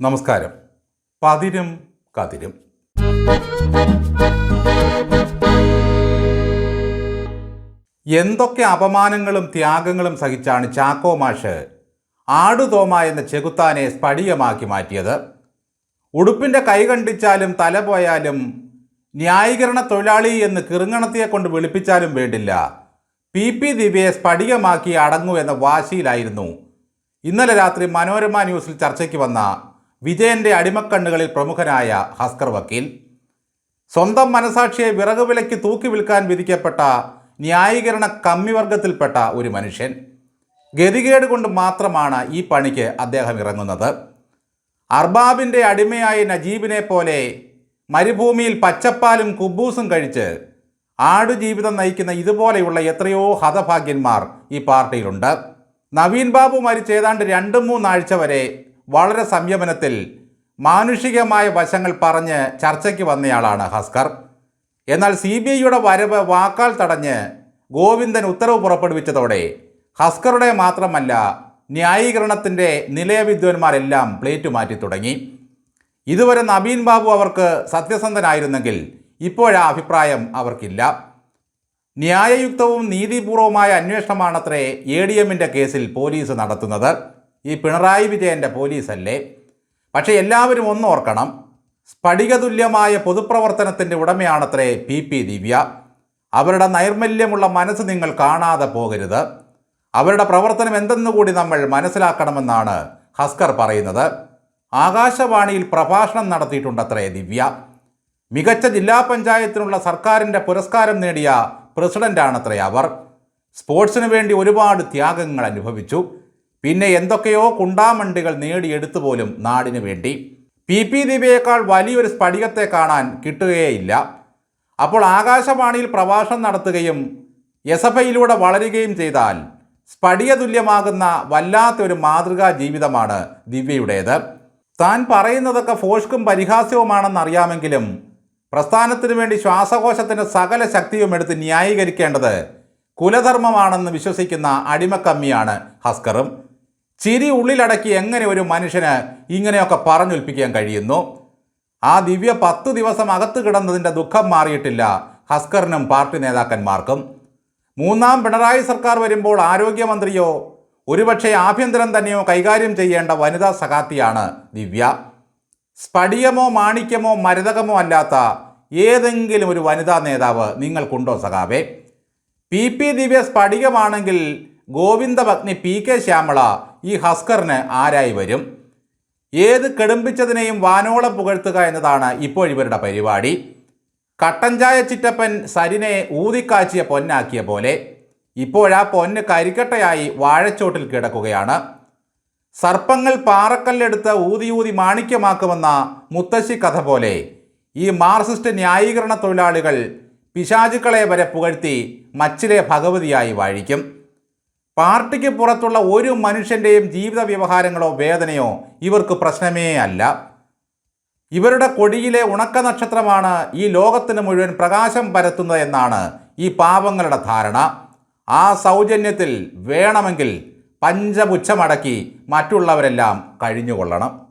നമസ്കാരം. പതിരും കതിരും. എന്തൊക്കെ അപമാനങ്ങളും ത്യാഗങ്ങളും സഹിച്ചാണ് ചാക്കോ മാഷ് ആടുതോമ എന്ന ചെകുത്താനെ സ്ഫടികമാക്കി മാറ്റിയത്? ഉടുപ്പിന്റെ കൈ കണ്ടിച്ചാലും തല പോയാലും ന്യായീകരണ തൊഴിലാളി എന്ന് കിറുങ്ങണത്തിയെ കൊണ്ട് വിളിപ്പിച്ചാലും വേണ്ടില്ല. പി. പി. ദിവ്യയെ സ്ഫടികമാക്കി അടങ്ങൂ എന്ന വാശിയിലായിരുന്നു. ഇന്നലെ രാത്രി മനോരമ ന്യൂസിൽ ചർച്ചയ്ക്ക് വന്ന വിജയന്റെ അടിമക്കണ്ണുകളിൽ പ്രമുഖനായ ഹസ്കർ വക്കീൽ. സ്വന്തം മനസാക്ഷിയെ വിറക് വിലയ്ക്ക് തൂക്കി വിൽക്കാൻ വിധിക്കപ്പെട്ട ന്യായീകരണ കമ്മിവർഗത്തിൽപ്പെട്ട ഒരു മനുഷ്യൻ. ഗതികേട് കൊണ്ട് മാത്രമാണ് ഈ പണിക്ക് അദ്ദേഹം ഇറങ്ങുന്നത്. അർബാബിന്റെ അടിമയായ നജീബിനെ പോലെ മരുഭൂമിയിൽ പച്ചപ്പാലും കുബൂസും കഴിച്ച് ആടുജീവിതം നയിക്കുന്ന ഇതുപോലെയുള്ള എത്രയോ ഹതഭാഗ്യന്മാർ ഈ പാർട്ടിയിലുണ്ട്. നവീൻ ബാബു മരിച്ച് ഏതാണ്ട് രണ്ട് മൂന്നാഴ്ച വരെ വളരെ സംയമനത്തിൽ മാനുഷികമായ വശങ്ങൾ പറഞ്ഞ് ചർച്ചയ്ക്ക് വന്നയാളാണ് ഹസ്കർ. എന്നാൽ സി ബി ഐയുടെ വരവ് വാക്കാൽ തടഞ്ഞ് ഗോവിന്ദൻ ഉത്തരവ് പുറപ്പെടുവിച്ചതോടെ ഹസ്കറുടെ മാത്രമല്ല ന്യായീകരണത്തിന്റെ നിലയവിദ്വാൻമാരെല്ലാം പ്ലേറ്റ് മാറ്റി തുടങ്ങി. ഇതുവരെ നവീൻ ബാബു അവർക്ക് സത്യസന്ധനായിരുന്നെങ്കിൽ ഇപ്പോഴാ അഭിപ്രായം അവർക്കില്ല. ന്യായയുക്തവും നീതിപൂർവമായ അന്വേഷണമാണത്രേ എ ഡി എമ്മിന്റെ കേസിൽ പോലീസ് നടത്തുന്നത്. ഈ പിണറായി വിജയന്റെ പോലീസല്ലേ? പക്ഷേ എല്ലാവരും ഒന്നോർക്കണം സ്ഫടികതുല്യമായ പൊതുപ്രവർത്തനത്തിന്റെ ഉടമയാണത്രേ പി പി ദിവ്യ. അവരുടെ നൈർമല്യമുള്ള മനസ്സ് നിങ്ങൾ കാണാതെ പോകരുത്. അവരുടെ പ്രവർത്തനം എന്തെന്ന് കൂടി നമ്മൾ മനസ്സിലാക്കണമെന്നാണ് ഹസ്കർ പറയുന്നത്. ആകാശവാണിയിൽ പ്രഭാഷണം നടത്തിയിട്ടുണ്ടത്രേ ദിവ്യ. മികച്ച ജില്ലാ പഞ്ചായത്തിനുള്ള സർക്കാരിന്റെ പുരസ്കാരം നേടിയ പ്രസിഡന്റാണത്രേ അവർ. സ്പോർട്സിന് വേണ്ടി ഒരുപാട് ത്യാഗങ്ങൾ അനുഭവിച്ചു. പിന്നെ എന്തൊക്കെയോ കുണ്ടാമണ്ടികൾ നേടിയെടുത്തു പോലും നാടിനു വേണ്ടി. പി. പി. ദിവ്യയേക്കാൾ വലിയൊരു സ്ഫടികത്തെ കാണാൻ കിട്ടുകയേയില്ല. അപ്പോൾ ആകാശവാണിയിൽ പ്രഭാഷണം നടത്തുകയും എസ് എഫ് ഐയിലൂടെ വളരുകയും ചെയ്താൽ സ്ഫടിക തുല്യമാകുന്ന വല്ലാത്തൊരു മാതൃകാ ജീവിതമാണ് ദിവ്യയുടേത്. താൻ പറയുന്നതൊക്കെ ഫോഷ്കും പരിഹാസ്യവുമാണെന്നറിയാമെങ്കിലും പ്രസ്ഥാനത്തിനു വേണ്ടി ശ്വാസകോശത്തിന്റെ സകല ശക്തിയും എടുത്ത് ന്യായീകരിക്കേണ്ടത് കുലധർമ്മമാണെന്ന് വിശ്വസിക്കുന്ന അടിമക്കമ്മിയാണ് ഹസ്കറും. ചിരി ഉള്ളിലടക്കി എങ്ങനെ ഒരു മനുഷ്യന് ഇങ്ങനെയൊക്കെ പറഞ്ഞൊൽപ്പിക്കാൻ കഴിയുന്നു? ആ ദിവ്യ പത്ത് ദിവസം അകത്ത് കിടന്നതിന്റെ ദുഃഖം മാറിയിട്ടില്ല ഹസ്കറിനും പാർട്ടി നേതാക്കന്മാർക്കും. മൂന്നാം പിണറായി സർക്കാർ വരുമ്പോൾ ആരോഗ്യമന്ത്രിയോ ഒരുപക്ഷെ ആഭ്യന്തരം തന്നെയോ കൈകാര്യം ചെയ്യേണ്ട വനിതാ സഖാത്തിയാണ് ദിവ്യ. സ്പടിയമോ മാണിക്യമോ മരതകമോ അല്ലാത്ത ഏതെങ്കിലും ഒരു വനിതാ നേതാവ് നിങ്ങൾക്കുണ്ടോ സഖാവേ? പി പി ദിവ്യ സ്പടികമാണെങ്കിൽ ഗോവിന്ദഭഗ്നി പി കെ ശ്യാമള ഈ ഹസ്കറിന് ആരായി വരും? ഏത് കെടുമ്പിച്ചതിനെയും വാനോളം പുകഴ്ത്തുക എന്നതാണ് ഇപ്പോൾ ഇവരുടെ പരിപാടി. കട്ടഞ്ചായ ചിറ്റപ്പൻ സരിനെ ഊതിക്കാച്ചിയ പൊന്നാക്കിയ പോലെ ഇപ്പോഴാ പൊന്ന് കരിക്കട്ടയായി വാഴച്ചോട്ടിൽ കിടക്കുകയാണ്. സർപ്പങ്ങൾ പാറക്കല്ലെടുത്ത് ഊതി ഊതി മാണിക്യമാക്കുമെന്ന മുത്തശ്ശി കഥ പോലെ ഈ മാർസിസ്റ്റ് ന്യായീകരണ തൊഴിലാളികൾ പിശാചുക്കളെ വരെ പുകഴ്ത്തി മച്ചിലെ ഭഗവതിയായി വാഴിക്കും. പാർട്ടിക്ക് പുറത്തുള്ള ഒരു മനുഷ്യന്റെയും ജീവിത വ്യവഹാരങ്ങളോ വേദനയോ ഇവർക്ക് പ്രശ്നമേ അല്ല. ഇവരുടെ കൊടിയിലെ ഉണക്ക നക്ഷത്രമാണ് ഈ ലോകത്തിന് മുഴുവൻ പ്രകാശം പരത്തുന്നത് എന്നാണ് ഈ പാപങ്ങളുടെ ധാരണ. ആ സൗജന്യത്തിൽ വേണമെങ്കിൽ പഞ്ചപുച്ഛമടക്കി മറ്റുള്ളവരെല്ലാം കഴിഞ്ഞുകൊള്ളണം.